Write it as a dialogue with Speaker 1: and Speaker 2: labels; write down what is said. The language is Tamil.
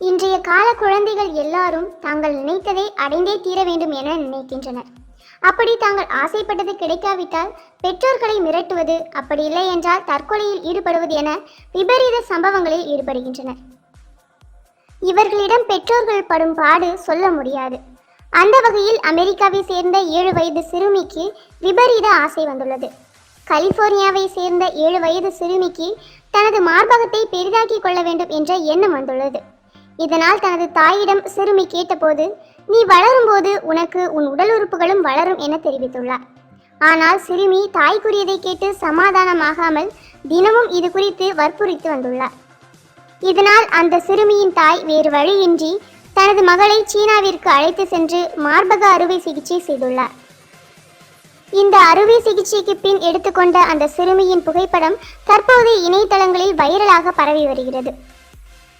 Speaker 1: இன்றைய கால குழந்தைகள் எல்லாரும் தாங்கள் நினைத்ததை அடைந்தே தீர வேண்டும் என நினைக்கின்றனர். அப்படி தாங்கள் ஆசைப்பட்டது கிடைக்காவிட்டால் பெற்றோர்களை மிரட்டுவது அப்படி இல்லை என்றால் தற்கொலையில் ஈடுபடுவது என விபரீத சம்பவங்களில் ஈடுபடுகின்றனர். இவர்களிடம் பெற்றோர்கள் படும் பாடு சொல்ல முடியாது. அந்த வகையில் அமெரிக்காவை சேர்ந்த ஏழு வயது சிறுமிக்கு விபரீத ஆசை வந்துள்ளது. கலிபோர்னியாவை சேர்ந்த ஏழு வயது சிறுமிக்கு தனது மார்பகத்தை பெரிதாக்கிக் கொள்ள வேண்டும் என்ற எண்ணம் வந்துள்ளது. இதனால் தனது தாயிடம் சிறுமி கேட்டபோது நீ வளரும்போது உனக்கு உன் உடல் உறுப்புகளும் வளரும் என தெரிவித்துள்ளார். ஆனால் சிறுமி தாய் கூறியதை கேட்டு சமாதானமாகாமல் தினமும் இது குறித்து வற்புறுத்தி வந்துள்ளார். இதனால் அந்த சிறுமியின் தாய் வேறு வழியின்றி தனது மகளை சீனாவிற்கு அழைத்து சென்று மார்பக அறுவை சிகிச்சை செய்துள்ளார். இந்த அறுவை சிகிச்சைக்கு பின் எடுத்துக்கொண்ட அந்த சிறுமியின் புகைப்படம் தற்போது இணையதளங்களில் வைரலாக பரவி வருகிறது.